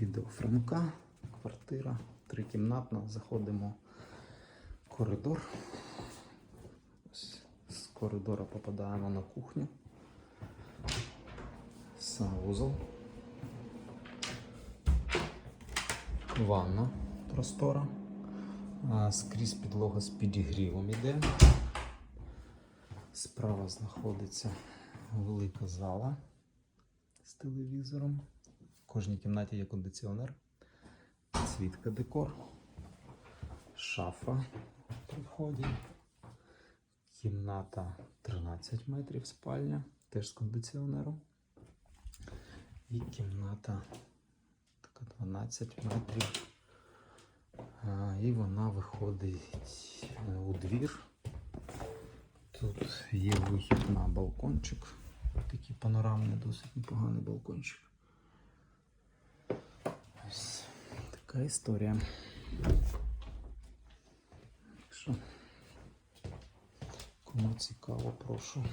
відеофрамка, квартира, трикімнатна. Заходимо в коридор. Ось З коридора попадаємо на кухню. Санвузол. Ванна простора. А, Скрізь підлога з підігрівом іде. Справа знаходиться велика зала з телевізором. В кожній кімнаті є кондиціонер, підсвітка декор, шафа при вході. Кімната 13 метрів спальня, теж з кондиціонером. І кімната така 12 метрів. І вона виходить е, у двір. Тут є вихід на балкончик. Такий панорамний, досить непоганий балкончик. Ось така історія. Кому цікаво, прошу